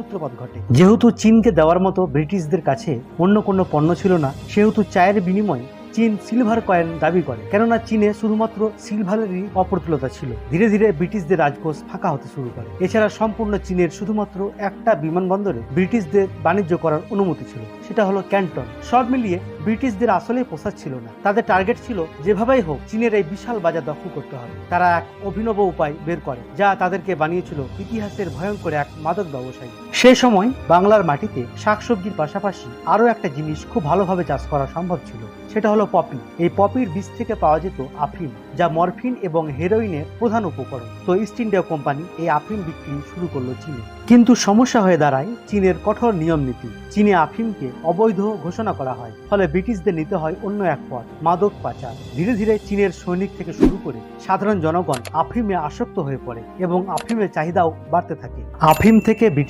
সূত্রপাত ঘটে। যেহেতু চীনকে দেওয়ার মতো ব্রিটিশদের কাছে অন্য কোনো পণ্য ছিল না, সেহেতু চায়ের বিনিময়ে চীন সিলভার কয়েন দাবি করে। কেননা চীনে শুধুমাত্র সিলভারেরই অপ্রতুলতা ছিল। ধীরে ধীরে ব্রিটিশদের রাজকোষ ফাঁকা হতে শুরু করে। এছাড়া সম্পূর্ণ চীনের শুধুমাত্র একটা বিমানবন্দরে ব্রিটিশদের বাণিজ্য করার অনুমতি ছিল। সেটা হলো ক্যান্টন। সব মিলিয়ে ব্রিটিশদের আসলেই পোষাচ্ছিল ছিল না। তাদের টার্গেট ছিল, যেভাবেই হোক, চীনের এই বিশাল বাজার দখল করতে হবে। তারা এক অভিনব উপায় বের করে, যা তাদেরকে বানিয়েছিল ইতিহাসের ভয়ঙ্কর এক মাদক ব্যবসায়ী। সেই সময় বাংলার মাটিতে শাকসবজির পাশাপাশি আরও একটা জিনিস খুব ভালোভাবে চাষ করা সম্ভব ছিল। সেটা হলো পপি। এই পপির বীজ থেকে পাওয়া যেত আফিম যা মরফিন এবং হেরোইনের প্রধান উপকরণ। তো ইস্ট ইন্ডিয়া কোম্পানি এই আফিম বিক্রি শুরু করল চীনে। কিন্তু সমস্যা হয়ে দাঁড়ায় চীনের কঠোর নিয়ম নীতি। চীনে আফিমকে অবৈধ ঘোষণা করা হয়। ফলে ব্রিটিশদের নিতে হয় অন্য এক পথ, মাদক পাচার। ধীরে ধীরে চীনের সৈনিক থেকে শুরু করে সাধারণ জনগণ আফিমে আসক্ত হয়ে পড়ে এবং আফিমের চাহিদাও বাড়তে থাকে। আফিম থেকে ব্রিটিশ